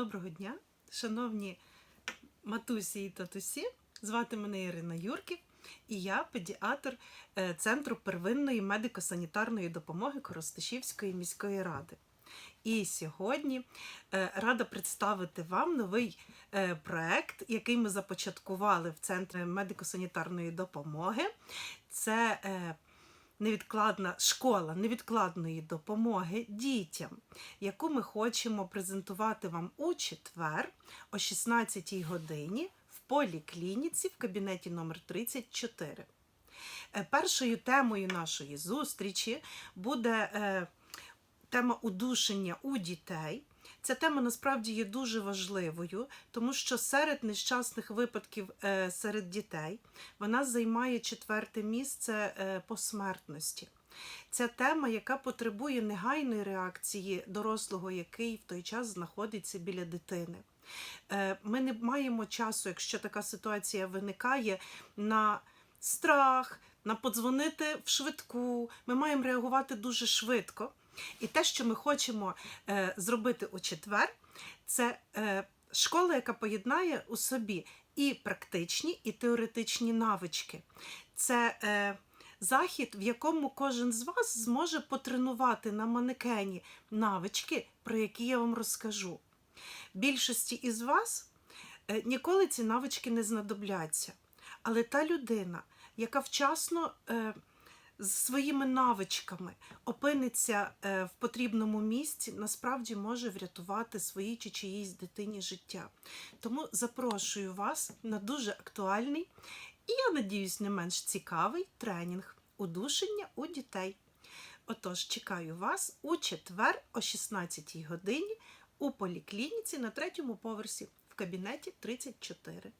Доброго дня, шановні матусі і татусі. Звати мене Ірина Юрків, і я педіатр е, Центру первинної медико-санітарної допомоги Коростишівської міської ради. І сьогодні е, рада представити вам новий е, проект, який ми започаткували в Центрі медико-санітарної допомоги. Це невідкладна школа невідкладної допомоги дітям, яку ми хочемо презентувати вам у четвер о 16 годині в поліклініці в кабінеті номер 34. Е, Першою темою нашої зустрічі буде е, тема удушення у дітей. Ця тема насправді є дуже важливою, тому що серед нещасних випадків е, серед дітей вона займає четверте місце е, по смертності. Ця тема, яка потребує негайної реакції дорослого, який в той час знаходиться біля дитини. Е, Ми не маємо часу, якщо така ситуація виникає, на страх, на подзвонити в швидку. Ми маємо реагувати дуже швидко. І те, що ми хочемо е, зробити у четвер, це е, школа, яка поєднає у собі і практичні, і теоретичні навички. Це е, захід, в якому кожен з вас зможе потренувати на манекені навички, про які я вам розкажу. Більшості із вас е, ніколи ці навички не знадобляться. Але та людина, яка вчасно е, з своїми навичками опиниться е, в потрібному місці, насправді може врятувати своїй чи чиїсь дитині життя. Тому запрошую вас на дуже актуальний і, я надіюсь, не менш цікавий тренінг удушення у дітей. Отож, чекаю вас у четвер о 16 годині у поліклініці на третьому поверсі в кабінеті 34.